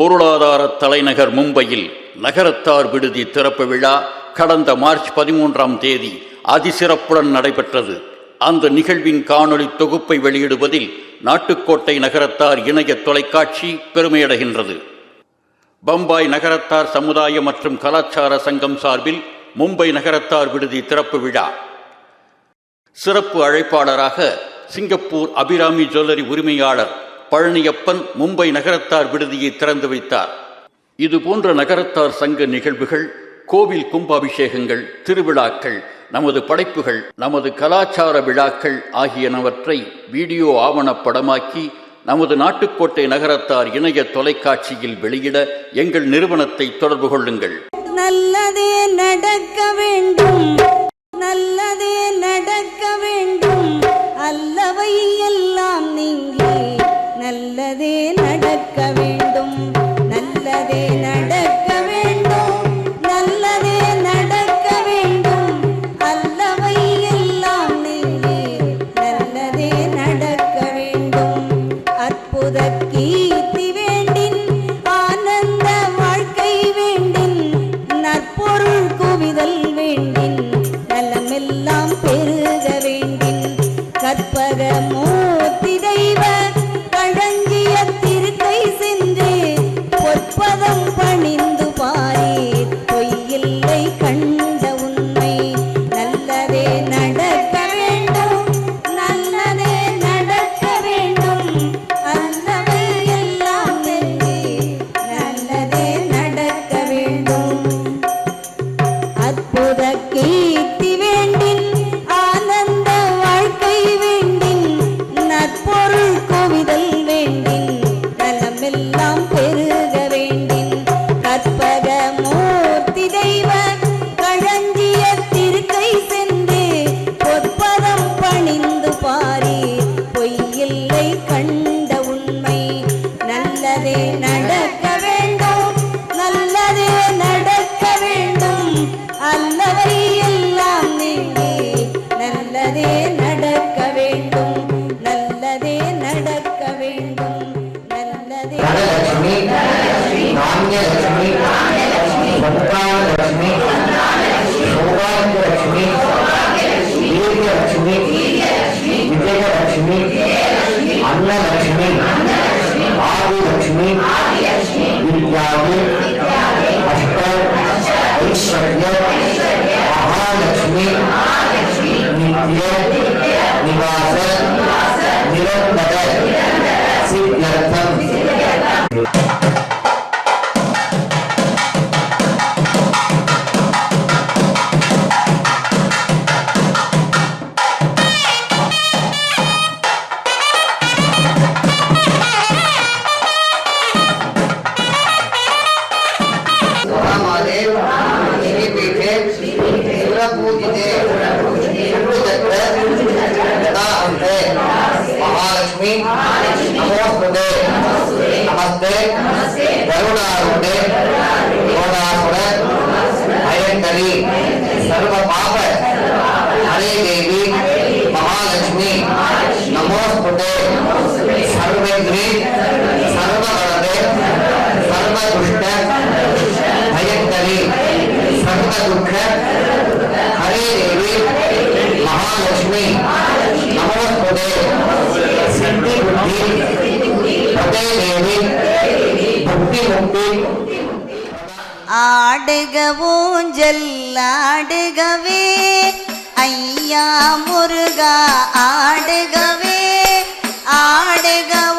பொருளாதார தலைநகர் மும்பையில் நகரத்தார் விடுதி திறப்பு விழா கடந்த மார்ச் பதிமூன்றாம் தேதி அதிசிறப்புடன் நடைபெற்றது. அந்த நிகழ்வின் காணொளி தொகுப்பை வெளியிடுவதில் நாட்டுக்கோட்டை நகரத்தார் இணைய தொலைக்காட்சி பெருமையடைகின்றது. பம்பாய் நகரத்தார் சமுதாய மற்றும் கலாச்சார சங்கம் சார்பில் மும்பை நகரத்தார் விடுதி திறப்பு விழா. சிறப்பு அழைப்பாளராக சிங்கப்பூர் அபிராமி ஜுவல்லரி உரிமையாளர் பழனியப்பன் மும்பை நகரத்தார் விடுதியை திறந்து வைத்தார். இது போன்ற நகரத்தார் சங்க நிகழ்வுகள் கோவில் கும்பாபிஷேகங்கள் திருவிழாக்கள் நமது படைப்புகள் நமது கலாச்சார விழாக்கள் ஆகியனவற்றை வீடியோ ஆவணப்படமாக்கி நமது நாட்டுக்கோட்டை நகரத்தார் இணைய தொலைக்காட்சியில் வெளியிட எங்கள் நிறுவனத்தை தொடர்பு கொள்ளுங்கள். நல்லதே நடக்க வேண்டும். நல்லது அற்புத நல்லதே நடக்க வேண்டும். நல்லதே நடக்க வேண்டும். அல்லவை எல்லாம் நீங்கி நல்லதே நடக்க வேண்டும். நல்லதே நடக்க வேண்டும். நல்லதே அபயதேவி புக்தி முக்தி ஆடுக ஊஞ்சல் ஆடுகவே. ஐயா முருகா ஆடுகவே. ஆடுகவே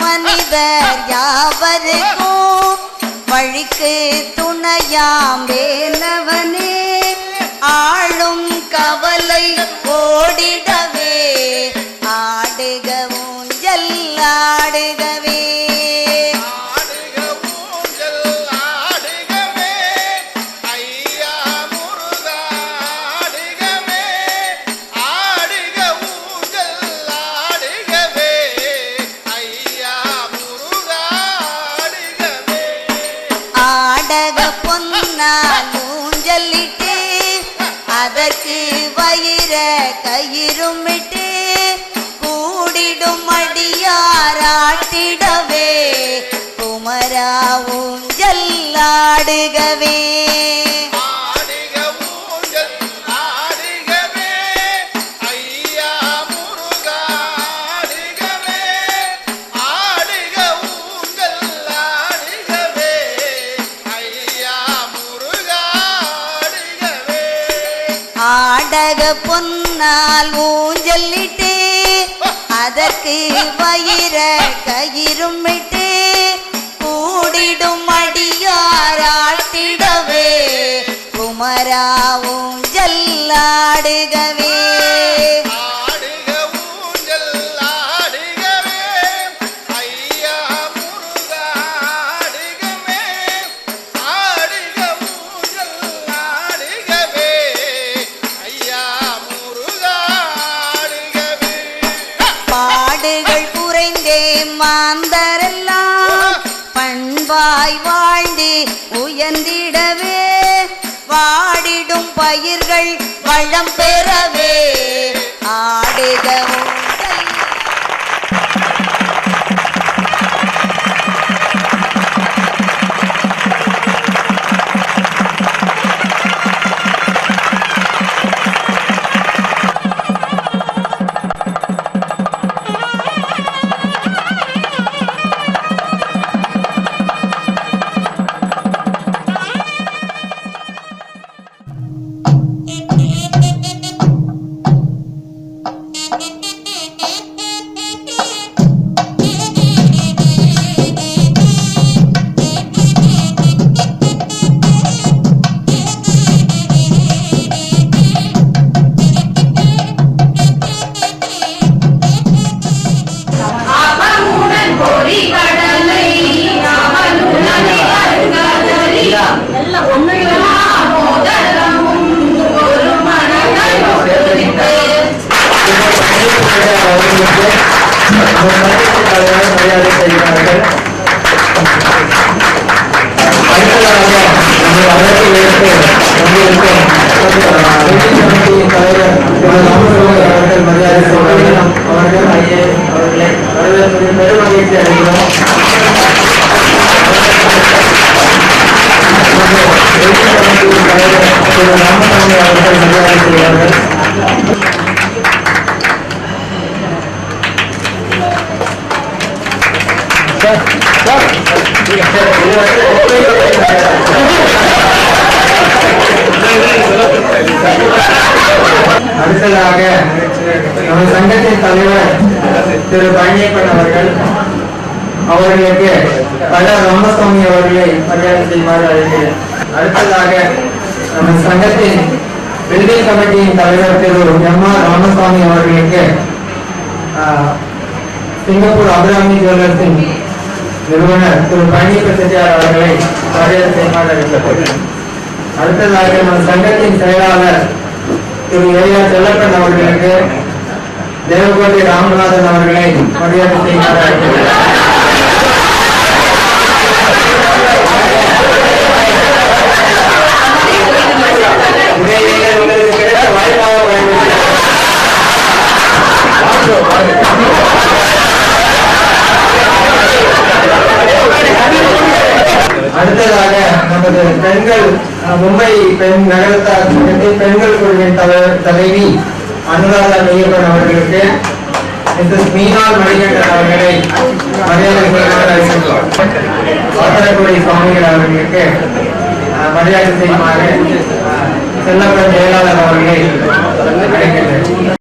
மனிதர் யாவருக்கும் வழிக்கு துணையாம் வேலவனே. ஆளும் கவலை ஓடிடவே ஆடுக ஊஞ்சல் ஆடுகவே. கயிறுமிட்டு கூடிடும் அடியாராட்டிடவே குமராவும் ஜல்லாடுகவே. ஆடக பொன் ஆடுகவே ஐயா அதற்கு வயிற கயிறுமிட்டு கூடிடும் அடியாராட்டிடவே குமரா ஊஞ்சல் குறைந்தே மாந்தரெல்லாம் பண்பாய் வாழ்ந்து உயர்ந்திடவே வாடிடும் பயிர்கள் வளம் பெறவே. ஆடுக அடுத்ததாக நமது சங்கத்தின் தலைவர் திரு பழனியப்பன் அவர்கள் அவர்களுக்கு பல ராமசாமி அவர்களை மரியாதை செய்யுமாறு அழைக்கிறேன். அடுத்ததாக நமது சங்கத்தின் பில்டிங் கமிட்டியின் தலைவர் திரு எம் ஆர் ராமசாமி அவர்களுக்கு சிங்கப்பூர் அபிராமி ஜுவல்லர்ஸின் நிறுவனர் திரு பழனியப்ப செட்டியார் அவர்களை மரியாதை செய்யுமாறு அழைக்கப்பட்டேன் அடுத்ததாக நமது சங்கத்தின் செயலாளர் திரு ஏஆர் செல்லப்பன் அவர்களுக்கு தேவகோட்டை ராமநாதன் அவர்களை மரியாதை செய்கிறார்கள் அழைக்கிறேன் இடையிலே உங்களுக்கு கிடைத்த வாய்ப்பாக பயன்படுத்தி அடுத்ததாக நமது பெண்கள் அஹ், மும்பை பெண் நகரத்தார் சங்கத்தின் பெண்கள் குழுவின் தலைவர் தலைவி அனுராதா மெய்யப்பன் அவர்களுக்கு மிஸ்ஸஸ் மீனால் மணிகண்டன் அவர்களை மரியாதை வாசனக்குடி சுவாமிகள் அவர்களுக்கு மரியாதை செய்யுமாறு செல்லப்பன் செயலாளர் அவர்களை அழைக்கின்றனர்